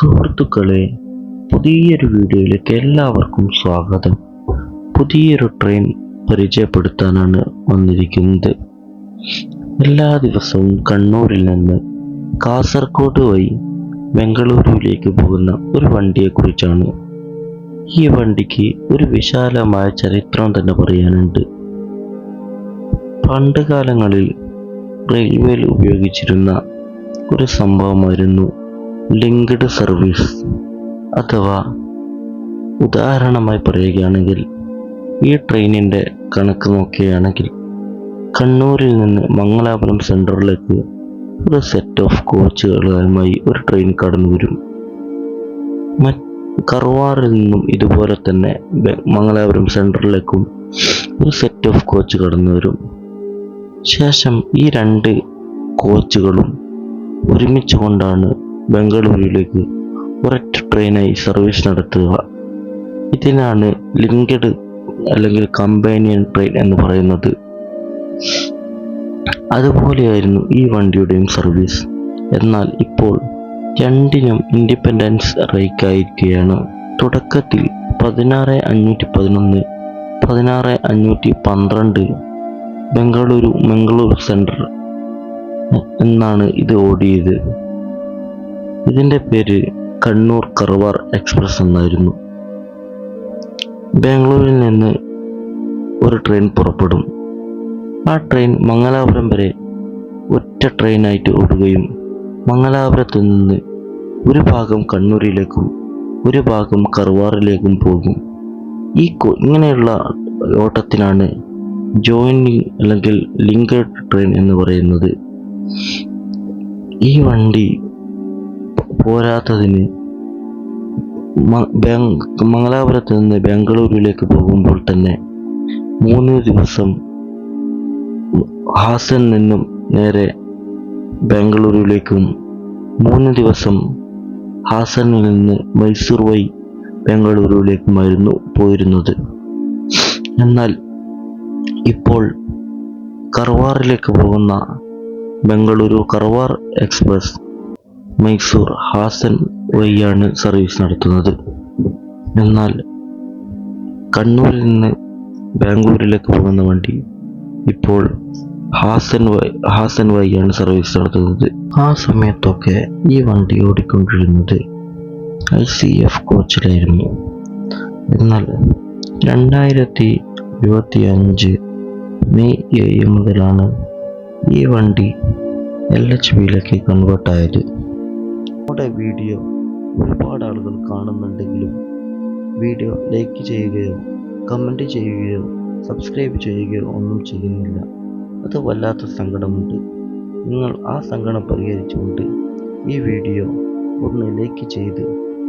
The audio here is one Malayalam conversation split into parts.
സുഹൃത്തുക്കളെ പുതിയൊരു വീഡിയോയിലേക്ക് എല്ലാവർക്കും സ്വാഗതം. പുതിയൊരു ട്രെയിൻ പരിചയപ്പെടുത്താനാണ് വന്നിരിക്കുന്നത്. എല്ലാ ദിവസവും കണ്ണൂരിൽ നിന്ന് കാസർഗോഡ് വഴി ബംഗളൂരുവിലേക്ക് പോകുന്ന ഒരു വണ്ടിയെക്കുറിച്ചാണ്. ഈ വണ്ടിക്ക് ഒരു വിശാലമായ ചരിത്രം തന്നെ പറയാനുണ്ട്. പണ്ട് കാലങ്ങളിൽ റെയിൽവേയിൽ ഉപയോഗിച്ചിരുന്ന ഒരു സംഭവമായിരുന്നു ലിങ്ക്ഡ് സർവീസ് അഥവാ ഉദാഹരണമായി പറയുകയാണെങ്കിൽ ഈ ട്രെയിനിന്റെ കണക്ക് നോക്കുകയാണെങ്കിൽ കണ്ണൂരിൽ നിന്ന് മംഗലാപുരം സെൻട്രലിലേക്ക് ഒരു സെറ്റ് ഓഫ് കോച്ചുകളുമായി ഒരു ട്രെയിൻ കടന്നു വരും. മറ്റ് കറുവാറിൽ നിന്നും ഇതുപോലെ തന്നെ മംഗലാപുരം സെൻട്രലിലേക്കും ഒരു സെറ്റ് ഓഫ് കോച്ച് കടന്നു വരും. ശേഷം ഈ രണ്ട് കോച്ചുകളും ഒരുമിച്ച് കൊണ്ടാണ് ബംഗളൂരുവിലേക്ക് ഒരൊറ്റ ട്രെയിനായി സർവീസ് നടത്തുക. ഇതിനാണ് ലിങ്കഡ് അല്ലെങ്കിൽ കമ്പാനിയൻ ട്രെയിൻ എന്ന് പറയുന്നത്. അതുപോലെയായിരുന്നു ഈ വണ്ടിയുടെയും സർവീസ്. എന്നാൽ ഇപ്പോൾ രണ്ടിനും ഇൻഡിപെൻഡൻസ് റേക്കായിരിക്കുകയാണ്. തുടക്കത്തിൽ പതിനാറ് അഞ്ഞൂറ്റി പതിനൊന്ന് പതിനാറ് അഞ്ഞൂറ്റി പന്ത്രണ്ട് ബംഗളൂരു മംഗളൂർ സെൻട്രൽ എന്നാണ് ഇത് ഓടിയത്. ഇതിന്റെ പേര് കണ്ണൂർ കർവാർ എക്സ്പ്രസ് എന്നായിരുന്നു. ബാംഗ്ലൂരിൽ നിന്ന് ഒരു ട്രെയിൻ പുറപ്പെടും. ആ ട്രെയിൻ മംഗലാപുരം വരെ ഒറ്റ ട്രെയിനായിട്ട് ഓടുകയും മംഗലാപുരത്ത് നിന്ന് ഒരു ഭാഗം കണ്ണൂരിലേക്കും ഒരു ഭാഗം കർവാറിലേക്കും പോകും. ഈ ഇങ്ങനെയുള്ള ഓട്ടത്തിനാണ് ജോയിനിങ് അല്ലെങ്കിൽ ലിങ്കഡ് ട്രെയിൻ എന്ന് പറയുന്നത്. ഈ വണ്ടി പോരാത്തതിന് മംഗലാപുരത്ത് നിന്ന് ബാംഗ്ലൂരിലേക്ക് പോകുമ്പോൾ തന്നെ മൂന്ന് ദിവസം ഹാസൻ നിന്നും നേരെ ബാംഗ്ലൂരിലേക്കും മൂന്ന് ദിവസം ഹാസനിൽ നിന്ന് മൈസൂർ വഴി ബാംഗ്ലൂരിലേക്കുമായിരുന്നു പോയിരുന്നത്. എന്നാൽ ഇപ്പോൾ കർവാറിലേക്ക് പോകുന്ന ബംഗളൂരു കർവാർ എക്സ്പ്രസ് മൈസൂർ ഹാസൻ വഴിയാണ് സർവീസ് നടത്തുന്നത്. എന്നാൽ കണ്ണൂരിൽ നിന്ന് ബാംഗ്ലൂരിലേക്ക് പോകുന്ന വണ്ടി ഇപ്പോൾ ഹാസൻ ഹാസൻ വഴിയാണ് സർവീസ് നടത്തുന്നത്. ആ സമയത്തൊക്കെ ഈ വണ്ടി ഓടിക്കൊണ്ടിരുന്നത് ഐ സി എഫ് കോച്ചിലായിരുന്നു. എന്നാൽ രണ്ടായിരത്തി ഇരുപത്തി അഞ്ച് മെയ് ഏഴ് മുതലാണ് ഈ വണ്ടി എൽ എച്ച് ബിയിലേക്ക് കൺവേർട്ട് ആയത് നമ്മുടെ വീഡിയോ ഒരുപാട് ആളുകൾ കാണുന്നുണ്ടെങ്കിലും വീഡിയോ ലൈക്ക് ചെയ്യുകയോ കമന്റ് ചെയ്യുകയോ സബ്സ്ക്രൈബ് ചെയ്യുകയോ ഒന്നും ചെയ്യുന്നില്ല. അത് വല്ലാത്ത സങ്കടമുണ്ട്. നിങ്ങൾ ആ സങ്കടം പരിഹരിച്ചുകൊണ്ട് ഈ വീഡിയോ ഒന്ന് ലൈക്ക് ചെയ്ത്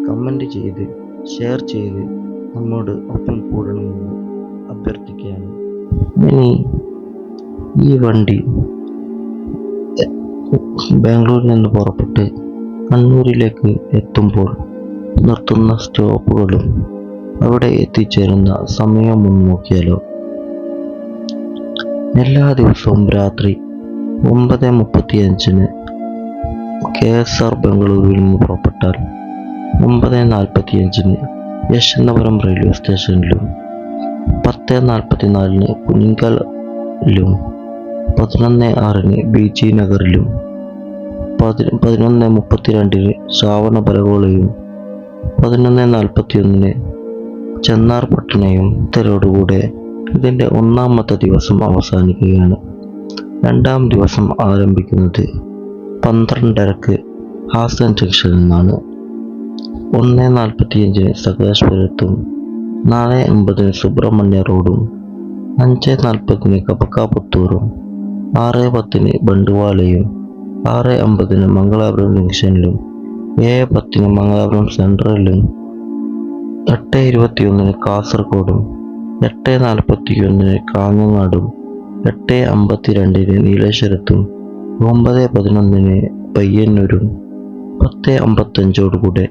കമന്റ് ചെയ്ത് ഷെയർ ചെയ്ത് നമ്മോട് ഒപ്പം കൂടണമെന്ന് അഭ്യർത്ഥിക്കുകയാണ്. ഇനി ഈ വണ്ടി ബാംഗ്ലൂരിൽ നിന്ന് പുറപ്പെട്ട് കണ്ണൂരിലേക്ക് എത്തുമ്പോൾ നിർത്തുന്ന സ്റ്റോപ്പുകളും അവിടെ എത്തിച്ചേരുന്ന സമയം ഒന്ന് നോക്കിയാലോ എല്ലാ ദിവസവും രാത്രി ഒമ്പത് മുപ്പത്തി അഞ്ചിന് കെ എസ് ആർ ബംഗളൂരുവിൽ നിന്ന് പുറപ്പെട്ടാൽ ഒമ്പത് നാൽപ്പത്തി അഞ്ചിന് യശ്വന്തപുരം റെയിൽവേ സ്റ്റേഷനിലും പത്ത് നാൽപ്പത്തി നാലിന് കുനിങ്കലിലും പതിനൊന്ന് ആറിന് ബി ജി നഗറിലും പതി പതിനൊന്ന് മുപ്പത്തിരണ്ടിന് ശ്രാവണബലഗോളയും പതിനൊന്ന് നാൽപ്പത്തിയൊന്നിന് ചെന്നാർപട്ടണയും ഇത്തരോടുകൂടെ ഇതിന്റെ ഒന്നാമത്തെ ദിവസം അവസാനിക്കുകയാണ്. രണ്ടാം ദിവസം ആരംഭിക്കുന്നത് പന്ത്രണ്ടരക്ക് ഹാസൻ ജംഗ്ഷനിൽ നിന്നാണ്. ഒന്ന് നാൽപ്പത്തിയഞ്ചിന് സകലേശ്വരത്തും നാല് അമ്പതിന് സുബ്രഹ്മണ്യ റോഡും അഞ്ച് നാൽപ്പതിന് കപക്കാപുത്തൂറും ആറ് പത്തിന് ബണ്ടുവാലയും ആറ് അമ്പതിന് മംഗലാപുരം ജംഗ്ഷനിലും ഏഴ് പത്തിന് മംഗലാപുരം സെൻട്രലിലും എട്ട് ഇരുപത്തിയൊന്നിന് കാസർഗോഡും എട്ട് നാൽപ്പത്തിയൊന്നിന് കാഞ്ഞങ്ങാടും എട്ട് അമ്പത്തിരണ്ടിന് നീലേശ്വരത്തും ഒമ്പത് പതിനൊന്നിന് പയ്യന്നൂരും പത്ത് അമ്പത്തഞ്ചോടുകൂടെ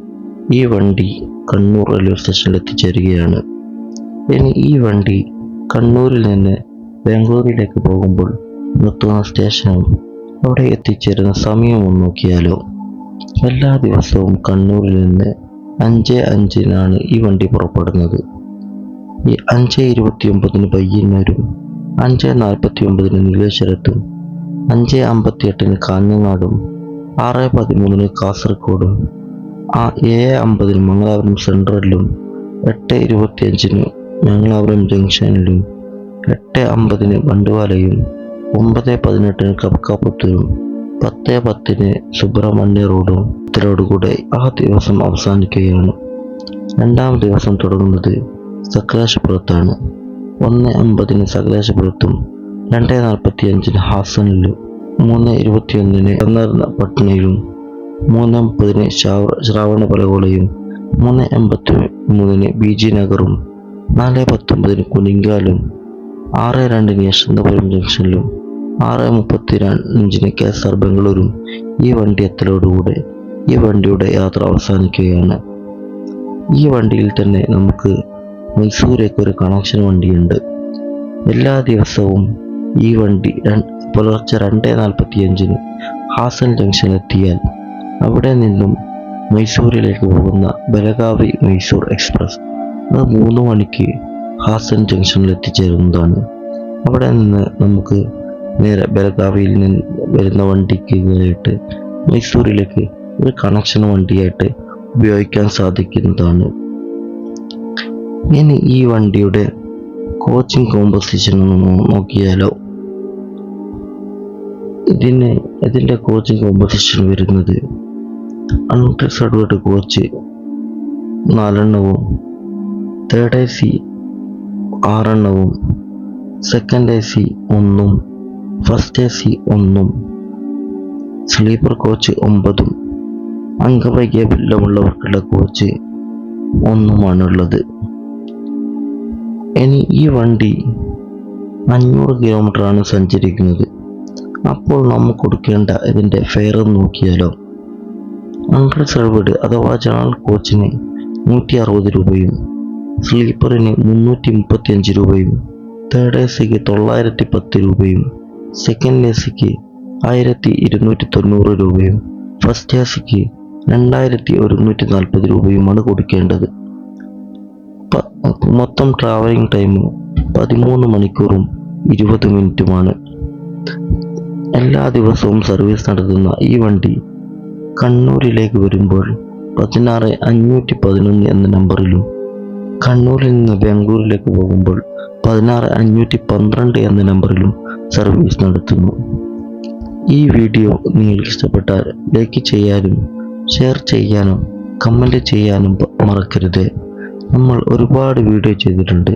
ഈ വണ്ടി കണ്ണൂർ റെയിൽവേ സ്റ്റേഷനിൽ എത്തിച്ചേരുകയാണ് ഇനി ഈ വണ്ടി കണ്ണൂരിൽ നിന്ന് ബാംഗ്ലൂരിലേക്ക് പോകുമ്പോൾ നിർത്തുന്ന സ്റ്റേഷനും അവിടെ എത്തിച്ചേരുന്ന സമയവും നോക്കിയാലോ. എല്ലാ ദിവസവും കണ്ണൂരിൽ നിന്ന് അഞ്ച് അഞ്ചിനാണ് ഈ വണ്ടി പുറപ്പെടുന്നത്. ഈ അഞ്ച് ഇരുപത്തി ഒമ്പതിന് പയ്യന്നൂരും അഞ്ച് നാൽപ്പത്തി ഒമ്പതിന് നീലേശ്വരത്തും അഞ്ച് അമ്പത്തി എട്ടിന് കാഞ്ഞങ്ങാടും ആറ് പതിമൂന്നിന് കാസർഗോഡും ആ ഏഴ് അമ്പതിന് മംഗലാപുരം സെൻട്രലിലും എട്ട് ഇരുപത്തിയഞ്ചിന് മംഗലാപുരം ജംഗ്ഷനിലും എട്ട് അമ്പതിന് ബണ്ടുവാലയും ഒമ്പത് പതിനെട്ടിന് കപ്കാപുത്തൂരും പത്ത് പത്തിന് സുബ്രഹ്മണ്യ റോഡും ഇത്തരോടുകൂടെ ആ ദിവസം അവസാനിക്കുകയാണ്. രണ്ടാം ദിവസം തുടങ്ങുന്നത് സകലേശപുരത്താണ്. ഒന്ന് അമ്പതിന് സകലേശപുരത്തും രണ്ട് നാൽപ്പത്തി അഞ്ചിന് ഹാസനിലും മൂന്ന് ഇരുപത്തിയൊന്നിന് പട്നയിലും മൂന്ന് മുപ്പതിന് ശ്രാവ ശ്രാവണപലകോളയും മൂന്ന് എൺപത്തി മൂന്നിന് ബി ജി നഗറും നാല് പത്തൊമ്പതിന് കുനിങ്കാലും ആറ് രണ്ടിന് യശന്തപുരം ജംഗ്ഷനിലും ആറ് മുപ്പത്തി അഞ്ചിന് കെ എസ് ആർ ബംഗളൂരും ഈ വണ്ടി എത്തലോടുകൂടെ ഈ വണ്ടിയുടെ യാത്ര അവസാനിക്കുകയാണ്. ഈ വണ്ടിയിൽ തന്നെ നമുക്ക് മൈസൂരേക്ക് ഒരു കണക്ഷൻ വണ്ടിയുണ്ട്. എല്ലാ ദിവസവും ഈ വണ്ടി പുലർച്ചെ രണ്ട് നാൽപ്പത്തി അഞ്ചിന് ഹാസൻ ജംഗ്ഷൻ എത്തിയാൽ അവിടെ നിന്നും മൈസൂരിലേക്ക് പോകുന്ന ബലഗാവി മൈസൂർ എക്സ്പ്രസ് അത് മൂന്ന് മണിക്ക് ഹാസൻ ജംഗ്ഷനിൽ എത്തിച്ചേരുന്നതാണ്. അവിടെ നിന്ന് നമുക്ക് നേരെ ബലഗാവിയിൽ നിന്ന് വരുന്ന വണ്ടിക്ക് കയറിയിട്ട് മൈസൂരിലേക്ക് ഒരു കണക്ഷൻ വണ്ടിയായിട്ട് ഉപയോഗിക്കാൻ സാധിക്കുന്നതാണ്. ഇനി ഈ വണ്ടിയുടെ കോച്ചിങ് കോമ്പസിഷൻ ഒന്ന് നോക്കിയാലോ? ഇതിന് ഇതിന്റെ കോച്ചിങ് കോമ്പസിഷൻ വരുന്നത് അൺറിസർവ്ഡ് കോച്ച് നാലെണ്ണവും തേർഡ് എ സി ആറെണ്ണവും സെക്കൻഡ് എ സി ഒന്നും ഫസ്റ്റ് എ സി ഒന്നും സ്ലീപ്പർ കോച്ച് ഒമ്പതും അംഗവൈകല്യമുള്ളവർക്കുള്ള കോച്ച് ഒന്നുമാണുള്ളത്. ഇനി ഈ വണ്ടി അഞ്ഞൂറ് കിലോമീറ്ററാണ് സഞ്ചരിക്കുന്നത്. അപ്പോൾ നമ്മൾ കൊടുക്കേണ്ട ഇതിന്റെ ഫെയർ നോക്കിയാലോ? അൺറിസർവ്ഡ് അഥവാ ജനറൽ കോച്ചിന് നൂറ്റി അറുപത് രൂപയും സ്ലീപ്പറിന് മുന്നൂറ്റി മുപ്പത്തി അഞ്ച് രൂപയും തേർഡ് എ സിക്ക് തൊള്ളായിരത്തി പത്ത് രൂപയും സെക്കൻഡ് എ സിക്ക് ആയിരത്തി ഇരുന്നൂറ്റി തൊണ്ണൂറ് രൂപയും ഫസ്റ്റ് എ സിക്ക് രണ്ടായിരത്തി ഒരുന്നൂറ്റി നാൽപ്പത് രൂപയുമാണ് കൊടുക്കേണ്ടത്. മൊത്തം ട്രാവലിംഗ് ടൈം പതിമൂന്ന് മണിക്കൂറും ഇരുപത് മിനിറ്റുമാണ്. എല്ലാ ദിവസവും സർവീസ് നടത്തുന്ന ഈ വണ്ടി കണ്ണൂരിലേക്ക് വരുമ്പോൾ പതിനാറ് അഞ്ഞൂറ്റി പതിനൊന്ന് എന്ന നമ്പറിലും കണ്ണൂരിൽ നിന്ന് ബാംഗ്ലൂരിലേക്ക് പോകുമ്പോൾ പതിനാറ് അഞ്ഞൂറ്റി പന്ത്രണ്ട് എന്ന നമ്പറിലും സർവീസ് നടത്തുന്നു. ഈ വീഡിയോ നിങ്ങൾക്ക് ഇഷ്ടപ്പെട്ടാൽ ലൈക്ക് ചെയ്യാനും ഷെയർ ചെയ്യാനും കമന്റ് ചെയ്യാനും മറക്കരുത്. നമ്മൾ ഒരുപാട് വീഡിയോ ചെയ്തിട്ടുണ്ട്.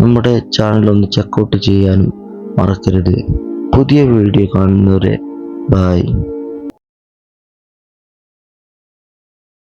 നമ്മുടെ ചാനൽ ഒന്ന് ചെക്കൗട്ട് ചെയ്യാനും മറക്കരുത്. പുതിയ വീഡിയോ കാണുന്നവരെ ബായ്